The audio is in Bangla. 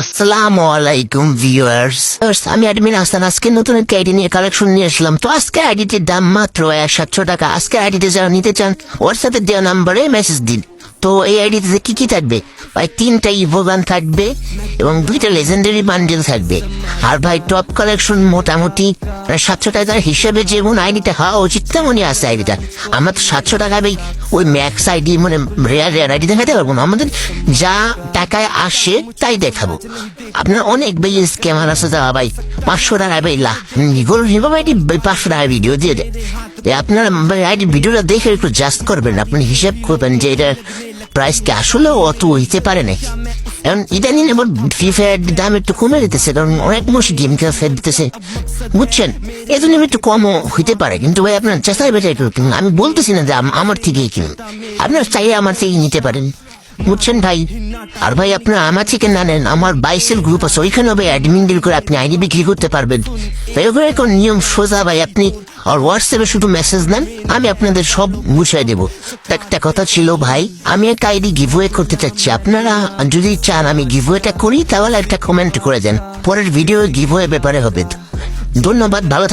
আসসালামু আলাইকুম ভিউয়ার্স আমি অ্যাডমিন হাসান আজকে নতুন একটা আইডি নিয়ে কালেকশন নিয়ে আসলাম। তো আজকে আইডিটির দাম মাত্র এক সাতশো টাকা। আজকে আইডিতে যারা নিতে চান হোয়াটসঅ্যাপে দেওয়া নাম্বারে মেসেজ দিন। তো এই আইডিতে কি কি থাকবে? ভাই, তিনটা ইভোগান থাকবে এবং দুইটা লেজেন্ডারি বান্ডেল থাকবে। আর ভাই টপ কালেকশন মোটামুটি সাতশো টাকার হিসেবে যেমন আইডিটা হওয়া উচিত, তেমনই আছে আইডিটা আমরা তো সাতশো টাকা ওই ম্যাক্স আইডি মানে রেয়ার রেয়ার আইডি দেখাতে পারব না। আমাদের যা টাকায় আসে, তাই দেখাবো। আপনার অনেক ভাই স্ক্যামার আছে যা ভাই, পাঁচশো টাকা ভাই লা নিগোল নিগো ভাই পাঁচশো টাকা ভিডিও দিয়ে দেয়। আপনার ভাই ভিডিওটা দেখে একটু জাস্ট করবেন, আপনি হিসাব করবেন যে এটার প্রাইস কি আসলেও অত হইতে পারে নাকি। এখন ইদানিং এবার ফ্রি ফায়ার দাম একটু কমে যেতেছে, কারণ অনেক মানুষ গেম খেলা ফের দিতেছে। বুঝছেন? এই জন্য একটু কমও হইতে পারে, কিন্তু ভাই আপনার চেষ্টায় একটু কিনুন। আমি বলতেছি না যে আমার থেকেই কিনুন। আপনার চাইলে আমার থেকেই নিতে পারেন। বুঝছেন ভাই? আর ভাই, আপনার আমার থেকে না নেন আমার বাইসেল গ্রুপ আছে, ওইখানে ভাই অ্যাডমিন ডিল করে আপনি আইডি বিক্রি করতে পারবেন। তাই ওখানে কোন নিয়ম সোজা ভাই, আপনি আর হোয়াটসঅ্যাপে শুধু মেসেজ দেন আমি আপনাদের সব গুছিয়ে দেবো। একটা কথা ছিল ভাই, আমি একটা আইডি গিভওয়ে করতে চাচ্ছি। আপনারা যদি চান আমি গিভওয়েটা করি, তাহলে একটা কমেন্ট করে দেন। পরের ভিডিও গিভওয়ে ব্যাপারে হবে। ধন্যবাদ, ভালো থাকবেন।